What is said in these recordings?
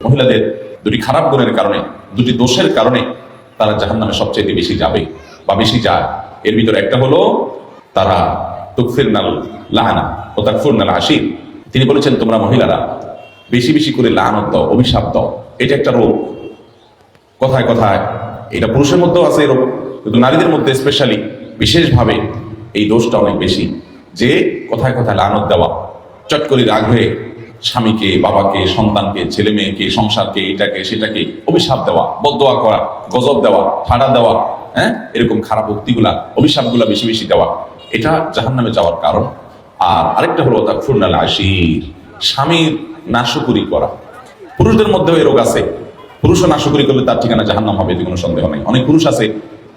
মহিলাদের দুটি খারাপ গুণের কারণে, দুটি দোষের কারণে তারা জাহান নামে সবচেয়ে বেশি যাবে বা বেশি যায়। এর ভিতরে একটা হলো তারা তুকফির নাল লাহানা ও তাকফুর নাল আশির। তিনি বলেছেন, তোমরা মহিলারা বেশি বেশি করে লাহানত দাও, অভিশাপ দাও। এটা একটা রোগ। কথায় কথায় এটা পুরুষের মধ্যেও আছে এরকম, কিন্তু নারীদের মধ্যে স্পেশালি বিশেষভাবে এই দোষটা অনেক বেশি। যে কথায় কথায় লানত দেওয়া, চট করে রাগ হয়ে স্বামীকে, বাবাকে, সন্তানকে, ছেলে মেয়েকে, সংসারকে, এটাকে, সেটাকে অভিশাপ দেওয়া বদোয়া করা, গজব দেওয়া, ঠাড়া দেওয়া হ্যাঁ? এরকম খারাপ উক্তিগুলা, অভিশাপগুলা বেশি বেশি দেওয়া, এটা জাহান নামে যাওয়ার কারণ। আর আরেকটা হলো তার ফুরনাল আশির, স্বামীর নাশকুরি করা। পুরুষদের মধ্যেও এই রোগ আছে। পুরুষও নাশকরি করলে তার ঠিকানা জাহান্নাম হবে এতে কোনো সন্দেহ নেই। অনেক পুরুষ আছে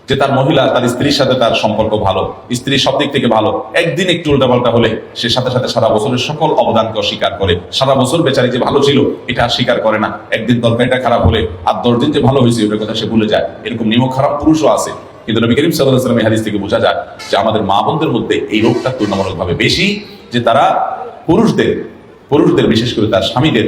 যে তার মহিলা, তার স্ত্রীর সাথে তার সম্পর্ক ভালো, স্ত্রী সব দিক থেকে ভালো, একদিন একটু উল্টাপাল্টা হলে সে সাথে সাথে সারা বছরের সকল অবদানকে অস্বীকার করে। সারা বছর বেচারি যে ভালো ছিল, এটা স্বীকার করে না। একদিন তরকারিটা খারাপ হলে আর দশ দিন যে ভালো হয়েছে ওটার কথা সে ভুলে যায়। এরকম নিয়ম খারাপ পুরুষও আছে। কিন্তু নবী করিম সাল্লাহ সাল্লাম এই হাদিস থেকে বোঝা যায় যে আমাদের মা বোনদের মধ্যে এই রোগটা তুলনামূলকভাবে বেশি, যে তারা পুরুষদের পুরুষদের বিশেষ করে তার স্বামীদের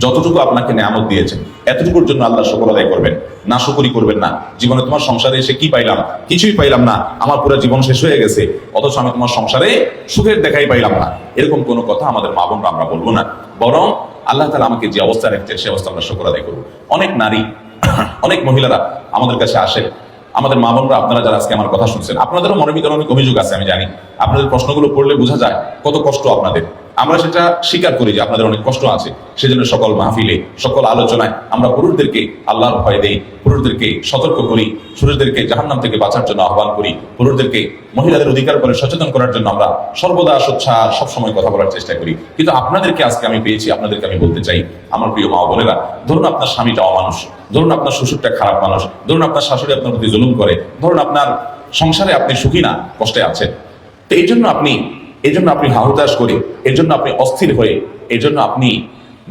যতটুকু আপনাকে নেয়ামত দিয়েছেন এতটুকুর জন্য আল্লাহ শুকর আদায় করবেন। না শুকরি করবেন না। জীবনে তোমার সংসারে এসে কি পাইলাম? কিছুই পাইলাম না। আমার পুরো জীবন শেষ হয়ে গেছে। অথচ আমি তোমার সংসারে সুখের দেখাই পাইলাম না। এরকম কোনো কথা আমাদের মা বোনরা আমরা বলব না। বরং আল্লাহ তালা আমাকে যে অবস্থা রাখছেন, সে অবস্থা আমরা শুকর আদায় করব। অনেক নারী, অনেক মহিলারা আমাদের কাছে আসে আমাদের মা বোনরা, আপনারা যারা আজকে আমার কথা শুনছেন, আপনাদেরও মনের ভিতরে অনেক অভিযোগ আছে, আমি জানি। আপনাদের প্রশ্নগুলো পড়লে বোঝা যায় কত কষ্ট আপনাদের। আমরা সেটা স্বীকার করি যে আপনাদের অনেক কষ্ট আছে। সেজন্য সকল মাহফিলে, সকল আলোচনায় আমরা পুরুষদেরকে আল্লাহর ভয় দেই, পুরুষদেরকে সতর্ক করি, পুরুষদেরকে জাহান্নাম থেকে বাঁচার জন্য আহ্বান করি, পুরুষদেরকে মহিলাদের অধিকার করে সচেতন করার জন্য আমরা সর্বদা সোচ্ছার সবসময় কথা বলার চেষ্টা করি। কিন্তু আপনাদেরকে আজকে আমি পেয়েছি, আপনাদেরকে আমি বলতে চাই, আমার প্রিয় মা বোনেরা, ধরুন আপনার স্বামীটা অমানুষ, ধরুন আপনার শ্বশুরটা খারাপ মানুষ, ধরুন আপনার শাশুড়ি আপনার প্রতি জুলুম করে, ধরুন আপনার সংসারে আপনি সুখী না, কষ্টে আছেন। তো এই জন্য আপনি এই জন্য আপনি হাহুতাশ করে এর জন্য আপনি অস্থির হয়ে এই জন্য আপনি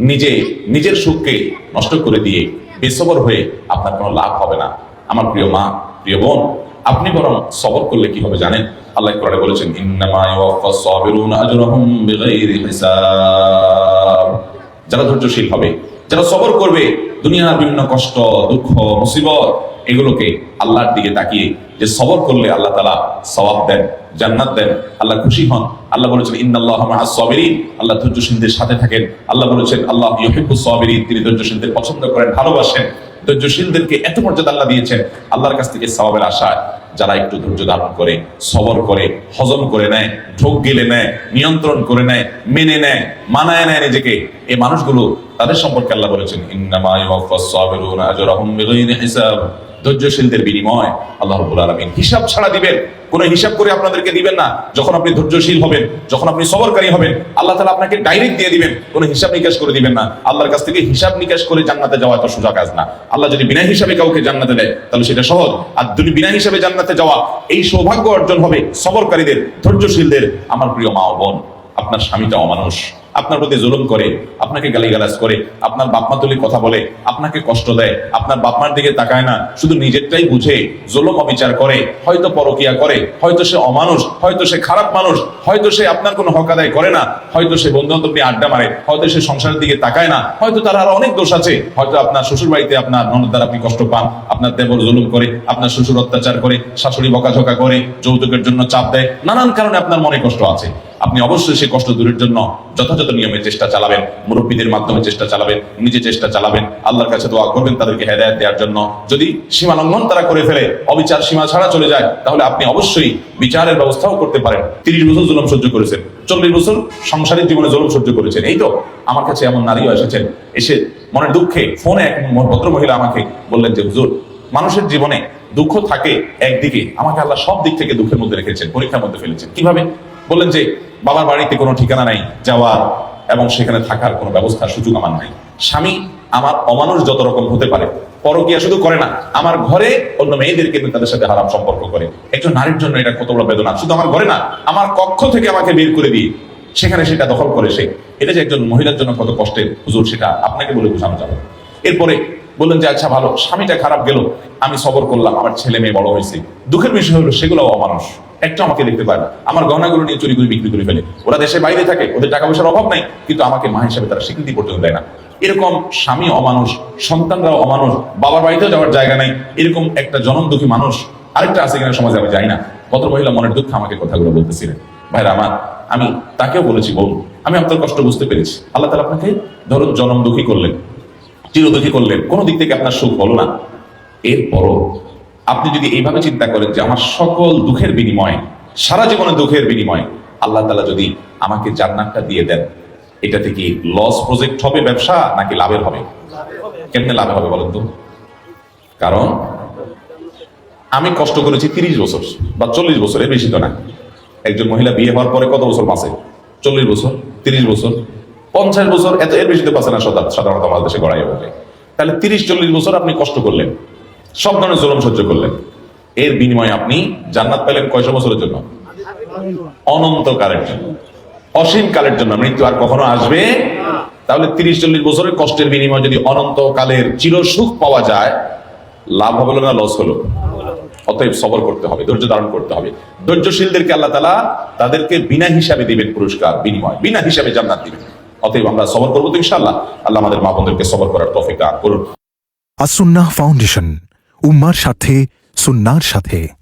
নিজে, নিজের সুখকে নষ্ট করে দিয়ে বেসবর হয়ে আপনার কোনো লাভ হবে না। আমার প্রিয় মা, প্রিয় বোন, আপনি বরং সবর করলে কি হবে জানেন? আল্লাহ কোরআনে বলেছেন যারা ধৈর্যশীল হবে যারা সবর করবে, দুনিয়ার বিভিন্ন কষ্ট, দুঃখ, মুসিবত, এগুলোকে আল্লাহর দিকে তাকিয়ে যে সবর করলে আল্লাহ তালা সবাব দেন, জান্নাত দেন, আল্লাহ খুশি হন। আল্লাহ বলেছেন ইন্দাল্লাহ আল্লাহ ধৈর্যশীলদের সাথে থাকেন। আল্লাহ বলেছেন, আল্লাহ সাবিরিন। তিনি ধৈর্যশীলদের পছন্দ করেন, ভালোবাসেন। ধৈর্যশীলদেরকে এত মর্যাদা আল্লাহ দিয়েছেন, আল্লাহর কাছ থেকে সবাবের আশায় যারা একটু ধৈর্য ধারণ করে, সবর করে, হজম করে নেয়, ঢোক গেলে নেয়, নিয়ন্ত্রণ করে নেয়, মেনে নেয়, মানায় নেয় নিজেকে এই মানুষগুলো তাদের সম্পর্কে আল্লাহ বলেছেন ধৈর্যশীলদের বিনিময় আল্লাহ আলামিন হিসাব ছাড়া দিবেন, কোনো হিসাব করে আপনাদেরকে দিবেন না। যখন আপনি ধৈর্যশীল হবেন, যখন আপনি সবরকারী হবেন, আল্লাহ তাআলা আপনাকে ডাইরেক্ট দিয়ে দিবেন, কোনো হিসাব নিকাশ করে দিবেন না। আল্লাহর কাছ থেকে হিসাব নিকাশ করে জান্নাতে যাওয়া এত সোজা কাজ না। আল্লাহ যদি বিনা হিসাবে কাউকে জান্নাতে দেয়, তাহলে সেটা সহজ। আর যদি বিনা হিসাবে জান্নাতে যাওয়া, এই সৌভাগ্য অর্জন হবে সবরকারীদের, ধৈর্যশীলদের। আমার প্রিয় মা বোন, আপনার স্বামীটা অমানুষ। আপনার প্রতি জুলুম করে, আপনাকে গালিগালাজ করে, আপনার বাপমা তুলি কথা বলে, আপনাকে কষ্ট দেয়, আপনার বাপমার দিকে তাকায় না, শুধু নিজেরটাই বুঝে, জুলুম অবিচার করে, হয়তো পরকিয়া করে, হয়তো সে অমানুষ, হয়তো সে খারাপ মানুষ, হয়তো সে আপনার কোনো হক আদায় করে না, হয়তো সে বন্ধু নিয়ে আড্ডা মারে, হয়তো সে সংসারের দিকে তাকায় না, হয়তো তার আরও অনেক দোষ আছে, হয়তো আপনার শ্বশুর বাড়িতে আপনার ননদ দ্বারা আপনি কষ্ট পান, আপনার দেবর জুলুম করে, আপনার শ্বশুর অত্যাচার করে, শাশুড়ি বকাঝকা করে, যৌতুকের জন্য চাপ দেয়, নানান কারণে আপনার মনে কষ্ট আছে। আপনি অবশ্যই সেই কষ্ট দূরের জন্য যথাযথ নিয়মে চেষ্টা চালাবেন, মুরব্বীদের মাধ্যমে চেষ্টা চালাবেন, নিজে চেষ্টা চালাবেন, আল্লাহর কাছে দোয়া করবেন তাদেরকে হেদায়ত দেওয়ার জন্য। যদি সীমা লঙ্ঘন তারা করে ফেলে, অবিচার সীমা ছাড়া চলে যায়, তাহলে আপনি অবশ্যই বিচারের ব্যবস্থাও করতে পারেন। তিরিশ বছর জুলুম সহ্য করেছেন, চল্লিশ বছর সংসারিক জীবনে জুলুম সহ্য করেছেন। এই তো আমার কাছে এমন নারীও এসেছেন, এসে মনের দুঃখে ফোনে এক ভদ্র মহিলা আমাকে বললেন যে, হুজুর, মানুষের জীবনে দুঃখ থাকে একদিকে, আমাকে আল্লাহ সব দিক থেকে দুঃখের মধ্যে রেখেছেন, পরীক্ষার মধ্যে ফেলেছেন। কীভাবে? বললেন যে, বাবার বাড়িতে কোনো ঠিকানা নাই, যাওয়ার এবং সেখানে থাকার কোনো ব্যবস্থার সুযোগ আমার নাই। স্বামী আমার অমানুষ যত রকম হতে পারে, পরকিয়া শুধু করে না, আমার ঘরে অন্য মেয়েদেরকে নিয়ে তাদের সাথে হারাম সম্পর্ক করে। একজন নারীর জন্য এটা কত বড় বেদনা, শুধু আমার ঘরে না, আমার কক্ষ থেকে আমাকে বের করে দিয়ে, সেখানে সেটা দখল করে সে। এটা যে একজন মহিলার জন্য কত কষ্টের, হুজুর, সেটা আপনাকে বলে বোঝানো যাবে। এরপরে বললেন যে আচ্ছা ভালো, স্বামীটা খারাপ গেল, আমি সবর করলাম, আমার ছেলে মেয়ে বড় হয়েছে। দুঃখের বিষয় হলো সেগুলো অমানুষ। একটা আমাকে দেখতে পারে না। আমার গহনাগুলো নিয়ে চুরি করে বিক্রি করে ফেলে। ওরা দেশের বাইরে থাকে, ওদের টাকা পয়সার অভাব নাই, কিন্তু আমাকে মা হিসাবে তারা স্বীকৃতি পর্যন্ত দেয় না। এরকম স্বামী অমানুষ, সন্তানরাও অমানুষ, বাবার বাড়িতেও যাওয়ার জায়গা নাই, এরকম একটা জনম দুঃখী মানুষ আরেকটা আছে কিনা সমাজে আমি যাই না। কত মহিলা মনের দুঃখ আমাকে কথাগুলো বলতেছিলেন। ভাইরা আমার, আমি তাকেও বলেছি, বোন, আমি আপনার কষ্ট বুঝতে পেরেছি। আল্লাহ তালা আপনাকে ধরুন জনম দুঃখী করলেন, চিরদুঃখী করলেন, কোনো দিক থেকে আপনার সুখ হলো না। এরপরও আপনি যদি এইভাবে চিন্তা করেন যে আমার সকল দুঃখের বিনিময়ে, সারা জীবনে দুঃখের বিনিময়ে, আল্লাহ তালা যদি আমাকে জান্নাতটা দিয়ে দেন, এটা থেকে লস প্রজেক্ট হবে ব্যবসা নাকি লাভের হবে? কেমনে লাভে হবে বলেন তো? কারণ আমি কষ্ট করেছি তিরিশ বছর বা চল্লিশ বছর এর বেশি তো না। একজন মহিলা বিয়ে হওয়ার পরে কত বছর বাঁচে? চল্লিশ বছর, তিরিশ বছর, পঞ্চাশ বছর, এত এর বেশি তো বাঁচে না সাধারণত আমাদের দেশে গড়াই ওঠে তাহলে তিরিশ, চল্লিশ বছর আপনি কষ্ট করলেন। সব ধরনের জলম সহ্য করলেন। এর বিনিময়ে আপনি জান্নাত পেলেন কয়শো বছরের জন্য? অনন্তকালের জন্য। অসীম কালের জন্য। মৃত্যু আর কখনো আসবে তাহলে তিরিশ, চল্লিশ বছরের কষ্টের বিনিময়ে যদি অনন্তকালের চিরসুখ পাওয়া যায়, লাভ হবে না, লস হলো? অতএব সবর করতে হবে, ধৈর্য ধারণ করতে হবে। ধৈর্যশীলদেরকে আল্লাহ তালা তাদেরকে বিনা হিসাবে দিবেন পুরস্কার, বিনিময়। বিনা হিসাবে জান্নাত দিবেন। অতএব আমরা সবর করব তো ইনশাল্লাহ আল্লাহ আমাদের মা বোনদেরকে সবর করার তফিক দান করুন। আসুন্নাহ ফাউন্ডেশন উম্মার সাথে সুন্নার সাথে।